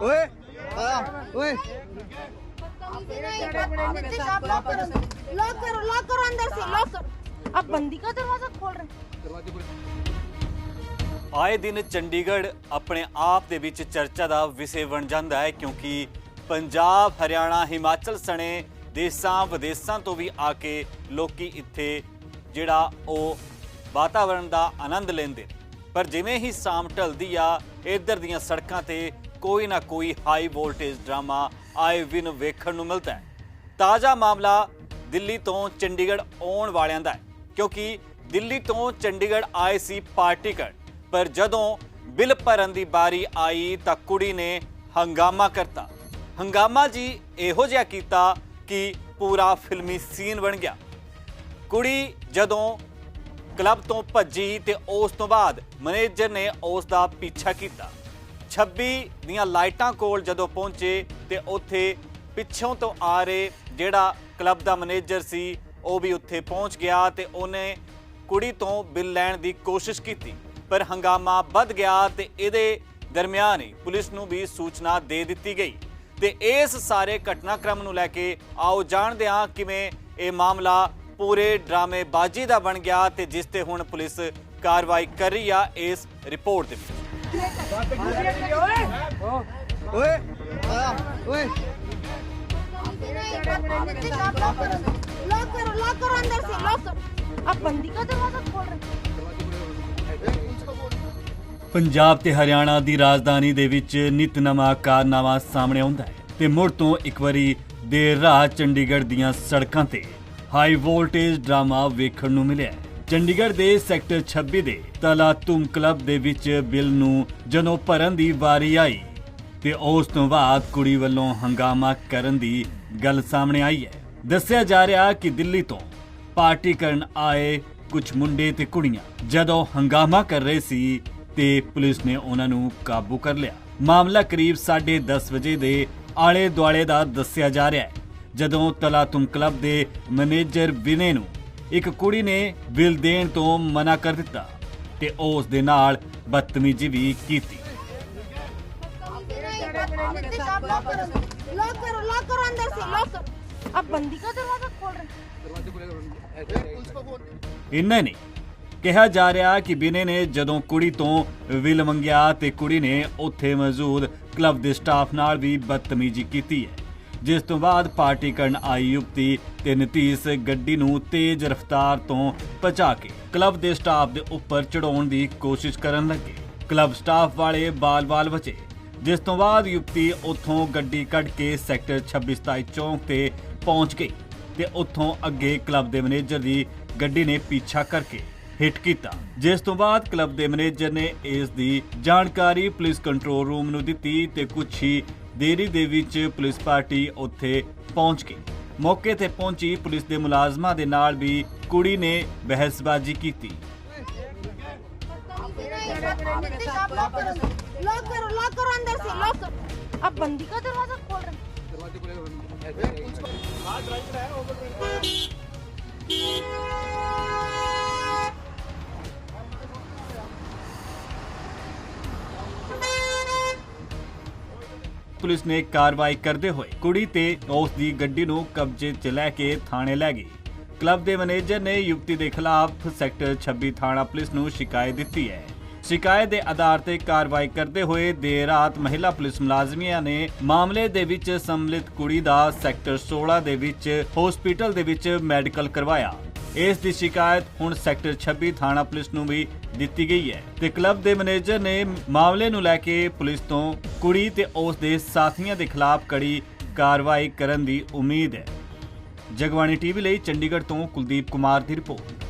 ਓਏ ਆ ਓਏ लॉक करो लॉक करो अंदर से लॉक करो आप बंदी का दरवाजा खोल रहे हैं ਆਏ ਦਿਨ ਚੰਡੀਗੜ੍ਹ ਆਪਣੇ ਆਪ ਦੇ ਵਿੱਚ ਚਰਚਾ ਦਾ ਵਿਸ਼ੇ ਬਣ ਜਾਂਦਾ ਹੈ ਕਿਉਂਕਿ ਪੰਜਾਬ ਹਰਿਆਣਾ ਹਿਮਾਚਲ ਸਣੇ ਦੇਸਾਂ ਵਿਦੇਸਾਂ ਤੋਂ ਵੀ ਆ ਕੇ ਲੋਕੀ ਇੱਥੇ ਜਿਹੜਾ ਉਹ ਵਾਤਾਵਰਣ ਦਾ ਆਨੰਦ ਲੈਂਦੇ ਨੇ। ਪਰ ਜਿਵੇਂ ਹੀ ਸ਼ਾਮ ਢਲਦੀ ਆ, ਇੱਧਰ ਦੀਆਂ ਸੜਕਾਂ ਤੇ ਕੋਈ ਨਾ ਕੋਈ ਹਾਈ ਵੋਲਟੇਜ ਡਰਾਮਾ ਆਏ ਦਿਨ ਵੇਖਣ ਨੂੰ ਮਿਲਦਾ ਹੈ। ਤਾਜ਼ਾ ਮਾਮਲਾ ਦਿੱਲੀ ਤੋਂ ਚੰਡੀਗੜ੍ਹ ਆਉਣ ਵਾਲਿਆਂ ਦਾ ਹੈ, ਕਿਉਂਕਿ ਦਿੱਲੀ ਤੋਂ ਚੰਡੀਗੜ੍ਹ ਆਏ ਸੀ ਪਾਰਟੀ ਕਰਨ, ਪਰ ਜਦੋਂ ਬਿੱਲ ਭਰਨ ਦੀ ਬਾਰੀ ਆਈ ਤਾਂ ਕੁੜੀ ਨੇ ਹੰਗਾਮਾ ਕਰਤਾ। ਹੰਗਾਮਾ ਜੀ ਇਹੋ ਜਿਹਾ ਕੀਤਾ ਕਿ ਪੂਰਾ ਫਿਲਮੀ ਸੀਨ ਬਣ ਗਿਆ। ਕੁੜੀ ਜਦੋਂ ਕਲੱਬ ਤੋਂ ਭੱਜੀ ਤੇ ਉਸ ਤੋਂ ਬਾਅਦ ਮੈਨੇਜਰ ਨੇ ਉਸ ਦਾ ਪਿੱਛਾ ਕੀਤਾ। 26 ਦੀਆਂ ਲਾਈਟਾਂ ਕੋਲ ਜਦੋਂ ਪਹੁੰਚੇ ਤੇ ਉੱਥੇ ਪਿੱਛੋਂ ਤੋਂ ਆ ਰਹੇ ਜਿਹੜਾ ਕਲੱਬ ਦਾ ਮੈਨੇਜਰ ਸੀ, ਉਹ ਵੀ ਉੱਥੇ ਪਹੁੰਚ ਗਿਆ ਤੇ ਉਹਨੇ ਕੁੜੀ ਤੋਂ ਬਿੱਲ ਲੈਣ ਦੀ ਕੋਸ਼ਿਸ਼ ਕੀਤੀ, ਪਰ ਹੰਗਾਮਾ ਵੱਧ ਗਿਆ ਤੇ ਇਹਦੇ ਦਰਮਿਆਨ ਹੀ ਪੁਲਿਸ ਨੂੰ ਵੀ ਸੂਚਨਾ ਦੇ ਦਿੱਤੀ ਗਈ। ਤੇ ਇਸ ਸਾਰੇ ਘਟਨਾਕ੍ਰਮ ਨੂੰ ਲੈ ਕੇ ਆਓ ਜਾਣਦੇ ਹਾਂ ਕਿਵੇਂ ਇਹ ਮਾਮਲਾ ਪੂਰੇ ਡਰਾਮੇਬਾਜ਼ੀ ਦਾ ਬਣ ਗਿਆ ਤੇ ਜਿਸ ਤੇ ਹੁਣ ਪੁਲਿਸ ਕਾਰਵਾਈ ਕਰ ਰਹੀ ਆ ਇਸ ਰਿਪੋਰਟ ਦੇ ਵਿੱਚ ਓਏ ਆ ਓਏ लॉक करो लॉक करो लॉक करो अंदर से लॉक करो आप बंदी का दरवाजा खोल रहे हैं ਪੰਜਾਬ ਤੇ ਹਰਿਆਣਾ ਦੀ ਰਾਜਧਾਨੀ ਦੇ ਵਿੱਚ ਨਿਤ ਨਵਾਂ ਕਾਰਨਾਮਾ ਸਾਹਮਣੇ ਆਉਂਦਾ ਹੈ ਤੇ ਮੁੜ ਤੋਂ ਇੱਕ ਵਾਰੀ ਦੇਰ ਰਾਤ ਚੰਡੀਗੜ੍ਹ ਦੀਆਂ ਸੜਕਾਂ ਤੇ ਹਾਈ ਵੋਲਟੇਜ ਡਰਾਮਾ ਵੇਖਣ ਨੂੰ ਮਿਲਿਆ ਚੰਡੀਗੜ੍ਹ ਦੇ ਸੈਕਟਰ 26 ਦੇ ਤਲਾ ਤੁਮ ਕਲੱਬ ਦੇ ਵਿੱਚ ਬਿੱਲ ਨੂੰ ਜਦੋਂ ਭਰਨ ਦੀ ਵਾਰੀ ਆਈ ਤੇ ਉਸ ਤੋਂ ਬਾਅਦ ਕੁੜੀ ਵੱਲੋਂ ਹੰਗਾਮਾ ਕਰਨ ਦੀ ਗੱਲ ਸਾਹਮਣੇ ਆਈ ਹੈ। ਦੱਸਿਆ ਜਾ ਰਿਹਾ ਕਿ ਦਿੱਲੀ ਤੋਂ ਪਾਰਟੀ ਕਰਨ ਆਏ ਕੁਝ ਮੁੰਡੇ ਤੇ ਕੁੜੀਆਂ ਜਦੋਂ ਹੰਗਾਮਾ ਕਰ ਰਹੇ ਸੀ ਤੇ ਪੁਲਿਸ ਨੇ ਉਹਨਾਂ ਨੂੰ ਕਾਬੂ ਕਰ ਲਿਆ। ਮਾਮਲਾ ਕਰੀਬ 10:30 ਵਜੇ ਦੇ ਆਲੇ ਦੁਆਲੇ ਦਾ ਦੱਸਿਆ ਜਾ ਰਿਹਾ ਹੈ। ਜਦੋਂ ਤਲਾਤੁਮ ਕਲੱਬ ਦੇ ਮੈਨੇਜਰ ਵਿਨੇ ਨੂੰ ਇੱਕ ਕੁੜੀ ਨੇ ਬਿੱਲ ਦੇਣ ਤੋਂ ਮਨਾ ਕਰ ਦਿੱਤਾ ਤੇ ਉਸ ਦੇ ਨਾਲ ਬਦਤਮੀਜ਼ੀ ਵੀ ਕੀਤੀ लॉक करो लॉक करो लॉक करो अंदर से लॉक करो आप बंदी का दरवाजा खोल रहे हैं ਇੰਨਾ ਨਹੀਂ ਕਿਹਾ ਜਾ ਰਿਹਾ ਕਿ ਬਿਨੇ ਨੇ ਜਦੋਂ ਕੁੜੀ ਤੋਂ ਵਿਲ ਮੰਗਿਆ ਤੇ ਕੁੜੀ ਨੇ ਉੱਥੇ ਮੌਜੂਦ ਕਲੱਬ ਦੇ ਸਟਾਫ ਨਾਲ ਵੀ ਬਦਤਮੀਜ਼ੀ ਕੀਤੀ ਹੈ ਜਿਸ ਤੋਂ ਬਾਅਦ ਪਾਰਟੀ ਕਰਨ ਆਈ ਯੁਵਤੀ ਤੇ ਨਤੀਸ ਗੱਡੀ ਨੂੰ ਤੇਜ਼ ਰਫ਼ਤਾਰ ਤੋਂ ਭਜਾ ਕੇ ਕਲੱਬ ਦੇ ਸਟਾਫ ਦੇ ਉੱਪਰ ਚੜਾਉਣ ਦੀ ਕੋਸ਼ਿਸ਼ ਕਰਨ ਲੱਗੇ। ਕਲੱਬ ਸਟਾਫ ਵਾਲੇ ਬਾਲ-ਬਾਲ ਬਚੇ ਜਿਸ ਤੋਂ ਬਾਅਦ ਯੁਵਤੀ ਉੱਥੋਂ ਗੱਡੀ ਕੱਢ ਕੇ ਸੈਕਟਰ 2627 ਚੌਂਕ ਤੇ ਪਹੁੰਚ ਗਈ ਤੇ ਉੱਥੋਂ ਅੱਗੇ ਕਲੱਬ ਦੇ ਮੈਨੇਜਰ ਦੀ ਗੱਡੀ ਨੇ ਪਿੱਛਾ ਕਰਕੇ ਹਿੱਟ ਕੀਤਾ। ਜਿਸ ਤੋਂ ਬਾਅਦ ਕਲੱਬ ਦੇ ਮੈਨੇਜਰ ਨੇ ਇਸ ਦੀ ਜਾਣਕਾਰੀ ਪੁਲਿਸ ਕੰਟਰੋਲ ਰੂਮ ਨੂੰ ਦਿੱਤੀ ਤੇ ਕੁਝ ਹੀ ਦੇਰੀ ਦੇ ਵਿੱਚ ਪੁਲਿਸ ਪਾਰਟੀ ਉੱਥੇ ਪਹੁੰਚ ਗਈ ਮੌਕੇ ਤੇ ਪਹੁੰਚੀ ਪੁਲਿਸ ਦੇ ਮੁਲਾਜ਼ਮਾਂ ਦੇ ਨਾਲ ਵੀ ਕੁੜੀ ਨੇ ਬਹਿਸਬਾਜ਼ੀ ਕੀਤੀ लॉक करो लॉक करो लॉक करो अंदर से लॉक करो आप बंदी का दरवाजा खोल रहे हैं ਪੁਲਿਸ ਨੇ ਕਾਰਵਾਈ ਕਰਦੇ ਹੋਏ ਕੁੜੀ ਤੇ ਉਸ ਦੀ ਗੱਡੀ ਨੂੰ ਕਬਜ਼ੇ 'ਚ ਲੈ ਕੇ ਥਾਣੇ ਲੈ ਗਈ। ਕਲੱਬ ਦੇ ਮੈਨੇਜਰ ਨੇ ਯੁਵਤੀ ਦੇ ਖਿਲਾਫ ਸੈਕਟਰ 26 ਥਾਣਾ ਪੁਲਿਸ ਨੂੰ ਸ਼ਿਕਾਇਤ ਦਿੱਤੀ ਹੈ। ਸ਼ਿਕਾਇਤ ਦੇ ਆਧਾਰ ਤੇ ਕਾਰਵਾਈ ਕਰਦੇ ਹੋਏ ਦੇਰ ਰਾਤ ਮਹਿਲਾ ਪੁਲਿਸ ਮੁਲਾਜ਼ਮੀਆਂ ਨੇ ਮਾਮਲੇ ਦੇ ਵਿੱਚ ਸੰਮਲਿਤ ਕੁੜੀ ਦਾ ਸੈਕਟਰ 16 ਦੇ ਵਿੱਚ ਹਸਪੀਟਲ ਦੇ ਵਿੱਚ ਮੈਡੀਕਲ ਕਰਵਾਇਆ। ਇਸ ਦੀ ਸ਼ਿਕਾਇਤ ਹੁਣ ਸੈਕਟਰ 26 ਥਾਣਾ ਪੁਲਿਸ ਨੂੰ ਵੀ ਦਿੱਤੀ ਗਈ ਹੈ ਤੇ ਕਲੱਬ ਦੇ ਮੈਨੇਜਰ ਨੇ ਮਾਮਲੇ ਨੂੰ ਲੈ ਕੇ ਪੁਲਿਸ ਤੋਂ ਕੁੜੀ ਤੇ ਉਸ ਦੇ ਸਾਥੀਆਂ ਦੇ ਖਿਲਾਫ ਕੜੀ ਕਾਰਵਾਈ ਕਰਨ ਦੀ ਉਮੀਦ ਹੈ। ਜਗਬਾਣੀ ਟੀਵੀ ਲਈ ਚੰਡੀਗੜ੍ਹ ਤੋਂ ਕੁਲਦੀਪ ਕੁਮਾਰ ਦੀ ਰਿਪੋਰਟ।